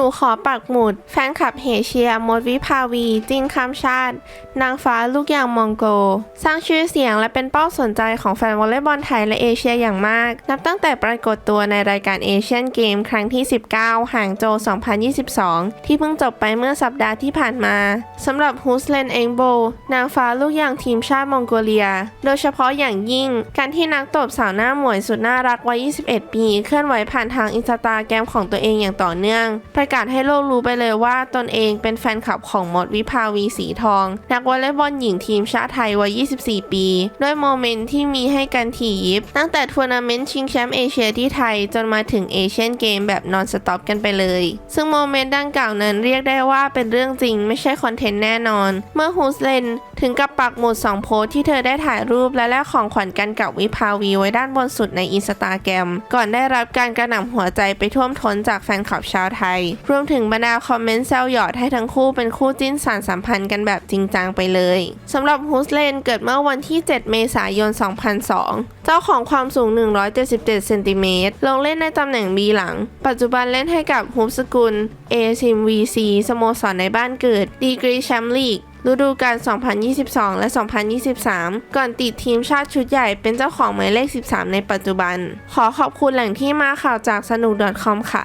นูขอปักหมุด แฟนคลับเฮเชียมดวิภาวี จินคำชาติ นางฟ้าลูกยางมองโก สร้างชื่อเสียงและเป็นเป้าสนใจของแฟนวอลเลย์บอลไทยและเอเชียอย่างมาก นับตั้งแต่ปรากฏตัวในรายการเอเชียนเกมครั้งที่ 19 ห่างโจ 2022 ที่เพิ่งจบไปเมื่อสัปดาห์ที่ผ่านมาสำหรับฮุสเลนเองโบนางฟ้าลูกยางทีมชาติมองโกเลีย โดยเฉพาะอย่างยิ่ง การที่นักตบสาวหน้าหมวยสุดน่ารักวัย 21 ปี เคลื่อนไหวผ่านทางอินสตาแกรมของตัวเองอย่างต่อเนื่องประกาศให้โลกรู้ไปเลยว่าตนเองเป็นแฟนคลับของมดวิภาวีสีทอง นักวอลเลย์บอลหญิงทีมชาติไทยวัย 24 ปี ด้วยโมเมนต์ที่มีให้กันถี่ยิบ ตั้งแต่ทัวร์นาเมนต์ชิงแชมป์เอเชียที่ไทย จนมาถึงเอเชียนเกมแบบนอนสต็อปกันไปเลย ซึ่งโมเมนต์ดังกล่าวนั้นเรียกได้ว่าเป็นเรื่องจริงไม่ใช่คอนเทนต์แน่นอน เมื่อฮูสเลนถึงกับปักหมุด2โพสที่เธอได้ถ่ายรูปและแลกของขวัญกันกับวิภาวีไว้ด้านบนสุดในอินสตาแกรมก่อนได้รับการกระหน่ำหัวใจไปท่วมท้นจากแฟนคลับชาวไทยรวมถึงบรรดาคอมเมนต์แซวหยอดให้ทั้งคู่เป็นคู่จิ้นสารสัมพันธ์กันแบบจริงจังไปเลยสำหรับฮูสเลนเกิดเมื่อวันที่ 7 เมษายน 2002 เจ้าของความสูง 177 เซนติเมตร ลงเล่นในตำแหน่งบีหลัง ปัจจุบันเล่นให้กับฮุบสกุลเอซิมวีซีสโมสรในบ้านเกิด ดีกรีแชมป์ลีกฤดูกาล 2022 และ 2023 ก่อนติดทีมชาติชุดใหญ่เป็นเจ้าของหมายเลข 13 ในปัจจุบัน ขอขอบคุณแหล่งที่มาข่าวจากสนุก .com ค่ะ